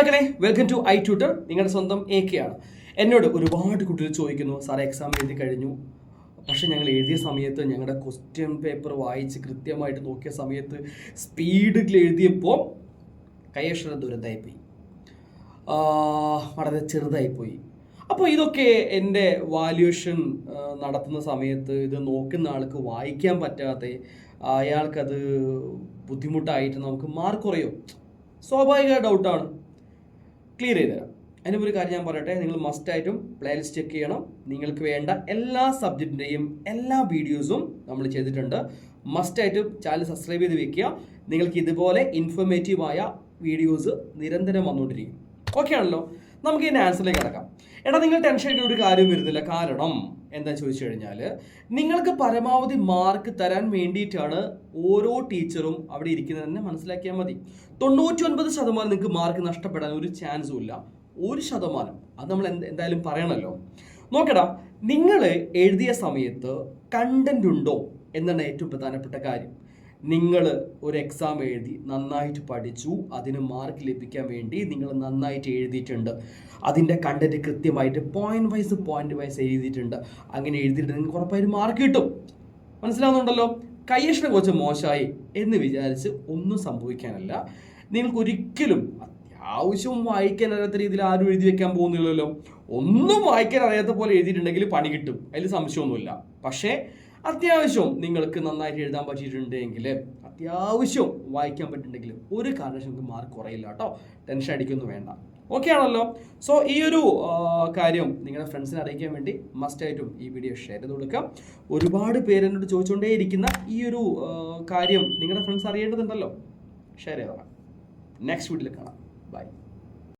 Hi welcome to I tutor നിങ്ങളുടെ സ്വന്തം A K ആണ്. എന്നോട് ഒരുപാട് കുട്ടികൾ ചോദിക്കുന്നു സാറേ എക്സാം എഴുതി കഴിഞ്ഞു. പക്ഷെ ഞങ്ങൾ എഴുതിയ സമയത്ത് ഞങ്ങളുടെ ക്വസ്റ്റ്യൻ പേപ്പർ വായിച്ച് കൃത്യമായിട്ട് നോക്കിയ സമയത്ത് സ്പീഡിൽ എഴുതിയപ്പോൾ കൈയക്ഷര ദുരന്തമായിപ്പോയി. വളരെ ചെറുതായിപ്പോയി. അപ്പോൾ ഇതൊക്കെ എന്റെ വാല്യുവേഷൻ നടത്തുന്ന സമയത്ത് ഇത് നോക്കുന്ന ആൾക്ക് വായിക്കാൻ പറ്റാതെ അയാൾക്കത് ബുദ്ധിമുട്ടായിട്ട് നമുക്ക് മാർക്ക് കുറയും? സ്വാഭാവിക ഡൗട്ടാണ് ക്ലിയർ ചെയ്ത് തരാം. ഒരു കാര്യം ഞാൻ പറയട്ടെ നിങ്ങൾ മസ്റ്റായിട്ടും പ്ലേലിസ്റ്റ് ചെക്ക് ചെയ്യണം. നിങ്ങൾക്ക് വേണ്ട എല്ലാ സബ്ജക്റ്റിന്റെയും എല്ലാ വീഡിയോസും നമ്മൾ ചെയ്തിട്ടുണ്ട്. മസ്റ്റായിട്ടും ചാനൽ സബ്സ്ക്രൈബ് ചെയ്ത് വെക്കുക. നിങ്ങൾക്ക് ഇതുപോലെ ഇൻഫോർമേറ്റീവായ വീഡിയോസ് നിരന്തരം വന്നുകൊണ്ടിരിക്കും. ഓക്കെ ആണല്ലോ? നമുക്ക് ഇതിന്റെ ആൻസറിലേക്ക് കിടക്കാം. എടാ നിങ്ങൾ ടെൻഷൻ ഒരു കാര്യം വരുന്നില്ല. കാരണം എന്താ ചോദിച്ചു കഴിഞ്ഞാൽ നിങ്ങൾക്ക് പരമാവധി മാർക്ക് തരാൻ വേണ്ടിയിട്ടാണ് ഓരോ ടീച്ചറും അവിടെ ഇരിക്കുന്നത് തന്നെ മനസ്സിലാക്കിയാൽ മതി. തൊണ്ണൂറ്റി ഒൻപത് ശതമാനം നിങ്ങൾക്ക് മാർക്ക് നഷ്ടപ്പെടാൻ ഒരു ചാൻസും ഇല്ല. ഒരു ശതമാനം. അത് നമ്മൾ എന്ത് എന്തായാലും പറയണല്ലോ. നോക്കടാ നിങ്ങൾ എഴുതിയ സമയത്ത് കണ്ടന്റ് ഉണ്ടോ? എന്നാണ് ഏറ്റവും പ്രധാനപ്പെട്ട കാര്യം. നിങ്ങൾ ഒരു എക്സാം എഴുതി നന്നായിട്ട് പഠിച്ചു അതിന് മാർക്ക് ലഭിക്കാൻ വേണ്ടി നിങ്ങൾ നന്നായിട്ട് എഴുതിയിട്ടുണ്ട്. അതിന്റെ കണ്ടന്റ് കൃത്യമായിട്ട് പോയിന്റ് വൈസ് പോയിന്റ് വൈസ് എഴുതിയിട്ടുണ്ട്. അങ്ങനെ എഴുതിയിട്ട് നിങ്ങൾക്ക് ഉറപ്പായിട്ട് മാർക്ക് കിട്ടും. മനസ്സിലാവുന്നുണ്ടല്ലോ? കയ്യക്ഷരം കുറച്ച് മോശമായി എന്ന് വിചാരിച്ച് ഒന്നും സംഭവിക്കാനല്ല. നിങ്ങൾക്ക് ഒരിക്കലും അത്യാവശ്യം വായിക്കാൻ അറിയാത്ത രീതിയിൽ ആരും എഴുതി വെക്കാൻ പോകുന്നില്ലല്ലോ. ഒന്നും വായിക്കാൻ അറിയാത്ത പോലെ എഴുതിയിട്ടുണ്ടെങ്കിൽ പണി കിട്ടും. അതിൽ സംശയമൊന്നുമില്ല. പക്ഷേ അത്യാവശ്യം നിങ്ങൾക്ക് നന്നായിട്ട് എഴുതാൻ പറ്റിയിട്ടുണ്ടെങ്കിൽ അത്യാവശ്യം വായിക്കാൻ പറ്റിയിട്ടുണ്ടെങ്കിൽ ഒരു കാരണവശാലും മാർക്ക് കുറയില്ല കേട്ടോ. ടെൻഷൻ അടിക്കൊന്നും വേണ്ട. ഓക്കെ ആണല്ലോ. സോ ഈ ഒരു കാര്യം നിങ്ങളുടെ ഫ്രണ്ട്സിനെ അറിയിക്കാൻ വേണ്ടി മസ്റ്റായിട്ടും ഈ വീഡിയോ ഷെയർ ചെയ്ത് കൊടുക്കാം. ഒരുപാട് പേര് എന്നോട് ചോദിച്ചുകൊണ്ടേയിരിക്കുന്ന ഈ ഒരു കാര്യം നിങ്ങളുടെ ഫ്രണ്ട്സ് അറിയേണ്ടതുണ്ടല്ലോ. ഷെയർ ചെയ്തോളാം. നെക്സ്റ്റ് വീഡിയോയിൽ കാണാം. ബൈ